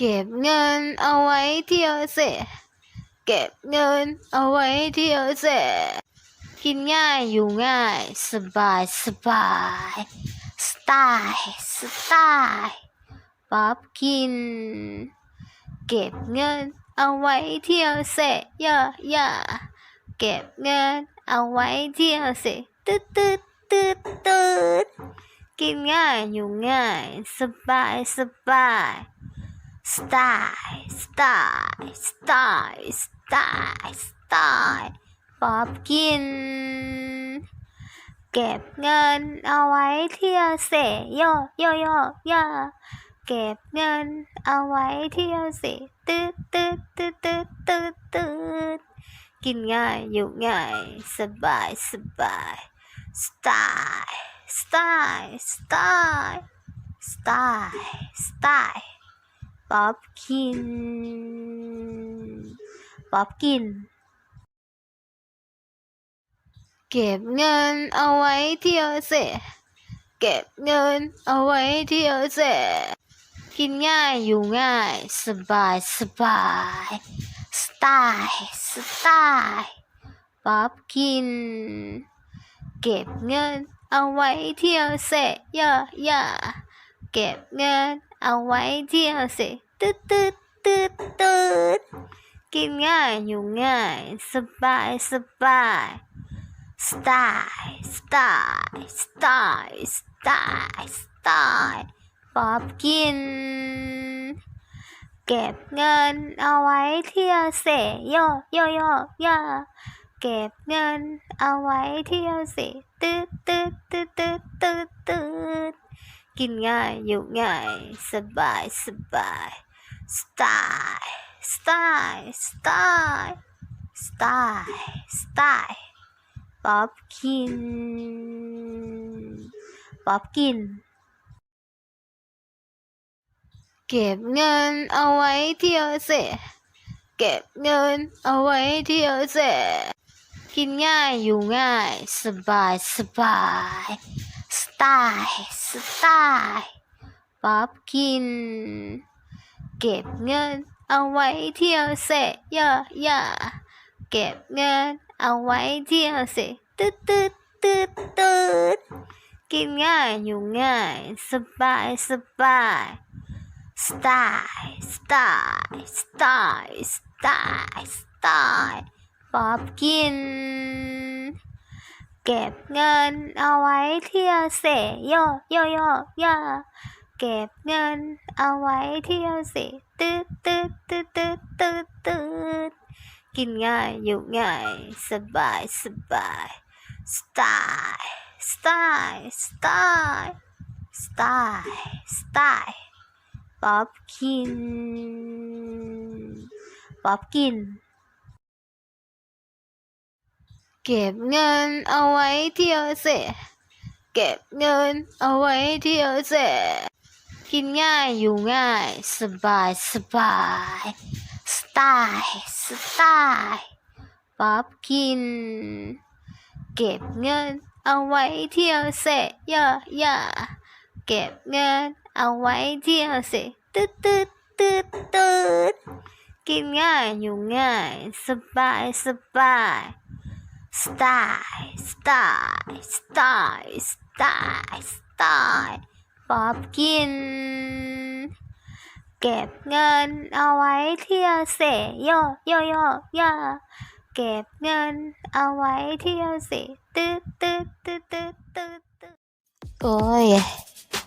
เก็บเงินเอาไว้เที่ยวเสะเก็บเงินเอาไว้เที่ยวเสะกินง่ายอยู่ง่าย สบายสบายสไตล์สไตล์ป๊อปกิน เก็บเงินเอาไว้เที่ยวเสเยอะเยอะเก็บเงินเอาไว้เที่ยวเสะตืดตืดตืดตืดกินง่ายอยู่ง่าย สบายสบาย สไตล์สไตล์สไตล์สไตล์สไตล์ป๊อปกิน เก็บเงินเอาไว้เที่ยวเสโยโยโยโยเก็บเงินเอาไว้เที่ยวเสตืดตืดตืดตืดตืดตืดกินง่ายอยู่ง่าย สบายสบายสไตล์สไตล์สไตล์สไตล์สไตล์ ป๊อปกินป๊อปกิน เก็บเงินเอาไว้เที่ยวเสะเก็บเงินเอาไว้เที่ยวเสะกินง่ายอยู่ง่าย สบายสบายสไตล์สไตล์ป๊อปกิน เก็บเงินเอาไว้เที่ยวเสเยอะเยอะ เก็บเงินเอาไว้เที่ยวเสตืดตืดตืดตืดกินง่ายอยู่ง่าย สบายสบายสไตล์สไตล์สไตล์สไตล์สไตล์ป๊อปกิน เก็บเงินเอาไว้เที่ยวเสโยโยโยโยเก็บเงินเอาไว้เที่ยวเสตืดตืดตืดตืดตืดตืด กินง่ายอยู่ง่าย สบายสบายสไตล์สไตล์สไตล์สไตล์สไตล์ป๊อปกินป๊อปกิน เก็บเงินเอาไว้เที่ยวเสเก็บเงินเอาไว้เที่ยวเสกินง่ายอยู่ง่าย สบายสบาย สไตล์สไตล์ป๊อปกิน เก็บเงินเอาไว้เที่ยวเสเยอะเยอะเก็บเงินเอาไว้เที่ยวเสตืดตืดตืดตืดกินง่ายอยู่ง่าย สบายสบายสไตล์สไตล์สไตล์สไตล์สไตล์ป๊อปกิน เก็บเงินเอาไว้เที่ยวเสโยโยโยโยเก็บเงินเอาไว้เที่ยวเสตืดตืดตืดตืดตืดตืดกินง่ายอยู่ง่ายสบายสบายสไตล์สไตล์สไตล์สไตล์สไตล์ป๊อปกินป๊อปกิน เก็บเงินเอาไว้เที่ยวเสเก็บเงินเอาไว้เที่ยวเสกินง่ายอยู่ง่าย สบายสบายสไตล์สไตล์ป๊อปกิน เก็บเงินเอาไว้เที่ยวเสเยอะเยอะเก็บเงินเอาไว้เที่ยวเสตืดตืดตืดตืดกินง่ายอยู่ง่าย สบายสบาย สไตล์สไตล์สไตล์สไตล์สไตล์ป๊อปกิน เก็บเงินเอาไว้เที่ยวเสโยโยโยโยเก็บเงินเอาไว้เที่ยวเสตืดตืดตืดตืดตืดตืดโอ้ย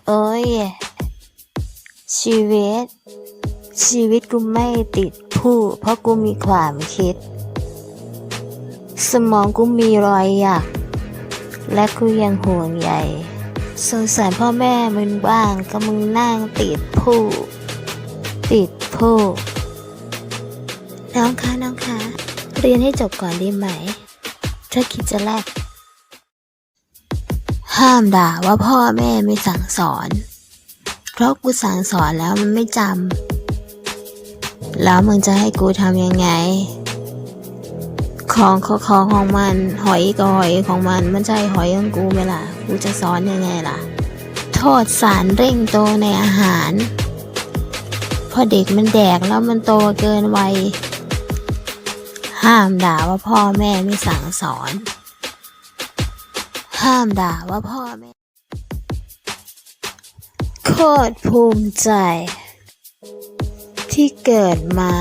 โอ้ย ชีวิต ชีวิตกูไม่ติดผู้ เพราะกูมีความคิด สมองกูมีรอยหยักและกูยังห่วงใยสงสารพ่อแม่มึงบ้างก็มึงนั่งติดผู้ ติดผู้ น้องคะน้องคะ เรียนให้จบก่อนดีไหม ถ้าคิดจะแลกห้ามด่าว่าพ่อแม่ไม่สั่งสอน เพราะกูสั่งสอนแล้วมันไม่จำแล้วมึงจะให้กูทำยังไง ของของของมัน หอยก็หอยของมัน มันใช่หอยของกูไหมล่ะ กูจะสอนยังไงล่ะ โทษสารเร่งโตในอาหาร พอเด็กมันแดกแล้วมันโตเกินวัย ห้ามด่าว่าพ่อแม่ไม่สั่งสอน ห้ามด่าว่าพ่อแม่ โคตรภูมิใจ ที่เกิดมา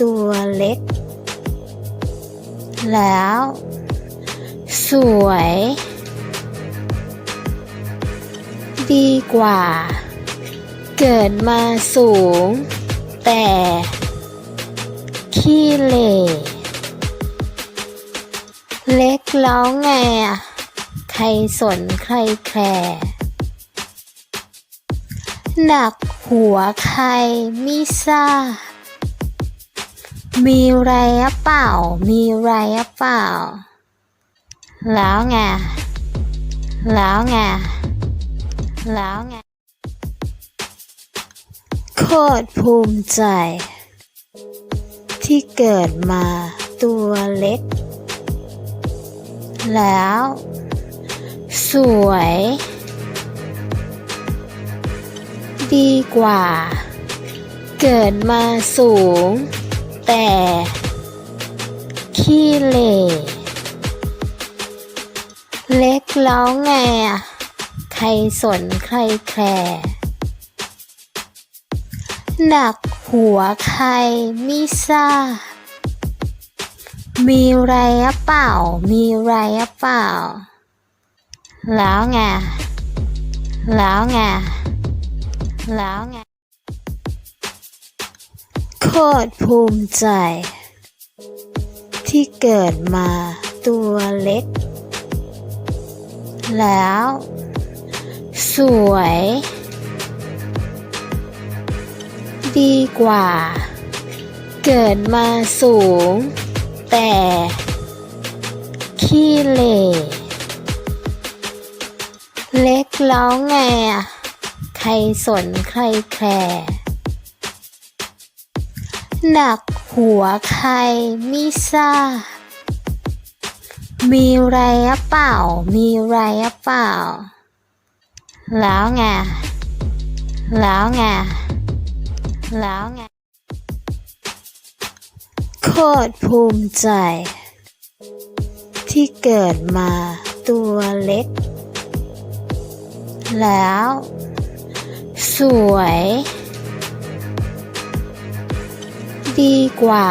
ตัวเล็ก แล้ว สวย ดีกว่า เกิดมาสูง แต่ขี้เหร่เล็กแล้วไงอะใครสนใครแคร์หนักหัวใครไม่ทราบ มีไรเปล่า มีไรเปล่า แล้วไง แล้วไง แล้วไง โคตรภูมิใจ ที่เกิดมาตัวเล็ก แล้ว สวย ดีกว่า เกิดมาสูง แต่ขี้เหร่เล็กแล้วไงอะใครสนใครแคร์หนักหัวใครไม่ทราบมีไรอะเปล่า มีไรอะเปล่า แล้วไง แล้วไง แล้วไง โคตรภูมิใจ ที่เกิดมาตัวเล็ก แล้ว สวย ดีกว่า เกิดมาสูง แต่ ขี้เหร่เล็กแล้วไงอะใครสนใครแคร์ หนักหัวใครไม่ทราบ มีไรอะเปล่า มีไรอะเปล่า แล้วไง แล้วไง แล้วไง โคตรภูมิใจ ที่เกิดมาตัวเล็ก แล้ว สวย ดีกว่า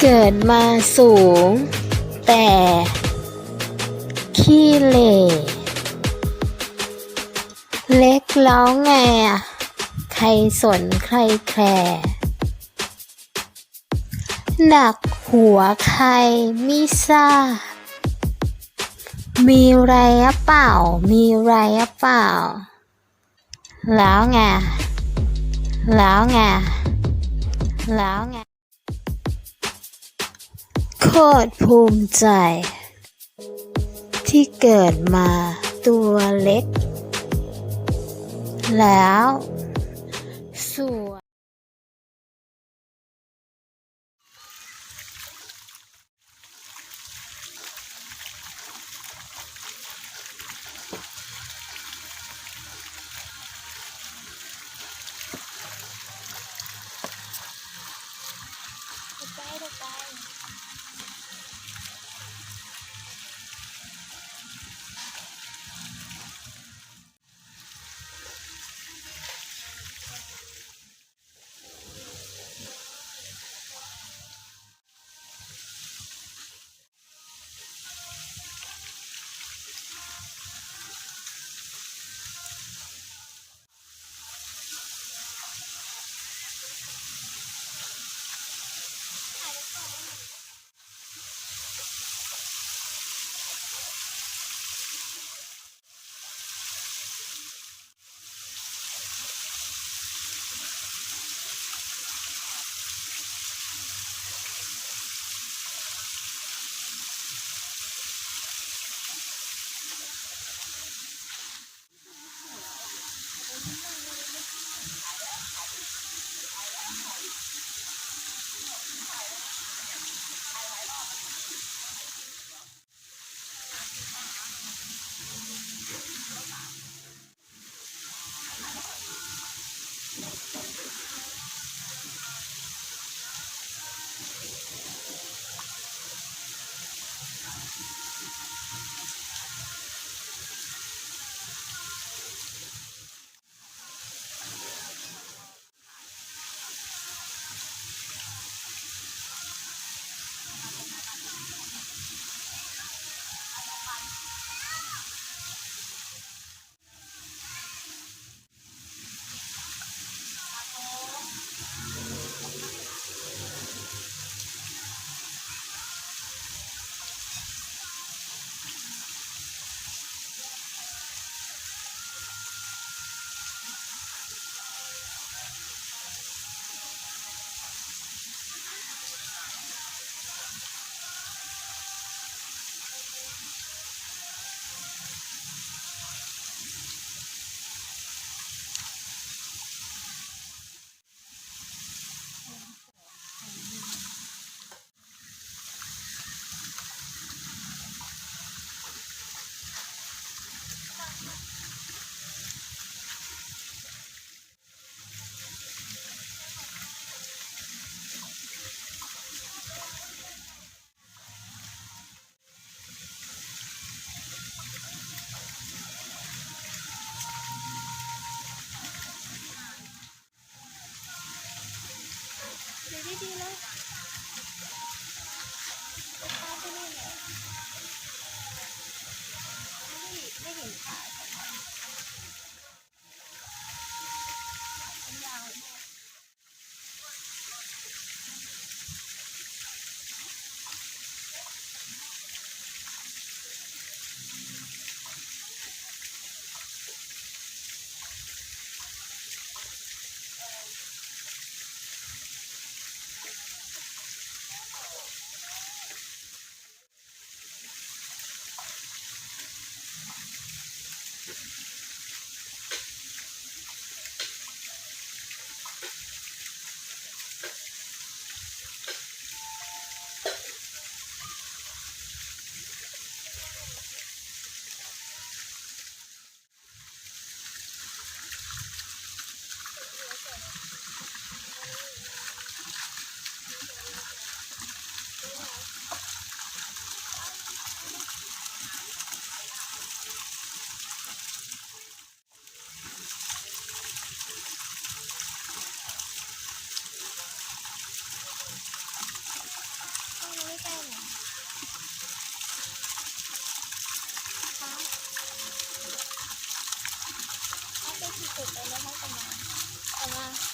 เกิดมาสูง แต่ ขี้เหร่เล็กแล้วไงอะใครสนใครแคร์หนักหัวใครไม่ทราบมีไรอะเปล่า มีไรอะเปล่า แล้วไง แล้วไง แล้วไง โคตรภูมิใจ ที่เกิดมาตัวเล็ก แล้ว สวย ดูดีๆเลยจะพาไปนี่เลยไม่ไม่เห็นขาเป็นยาว ต้องไม่ใกล้หรอคะถ้าไปที่สุดเลยแล้วให้กำลัง กำ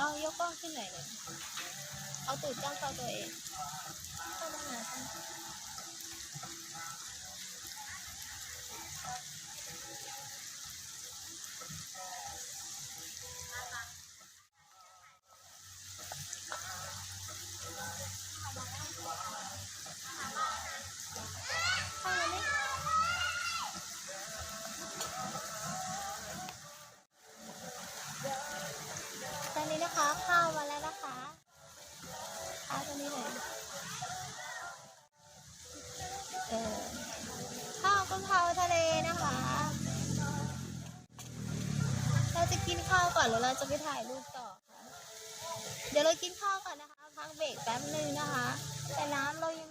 เอายกกล้องขึ้นหน่อยเลยเอาตูดจ้องเข้าตัวเองเข้ามาหาฉัน ก่อนแล้วเราจะไปถ่ายรูปต่อค่ะ เดี๋ยวเรากินข้าวก่อนนะคะ พักเบรกแป๊บนึงนะคะ แต่น้ำเรายัง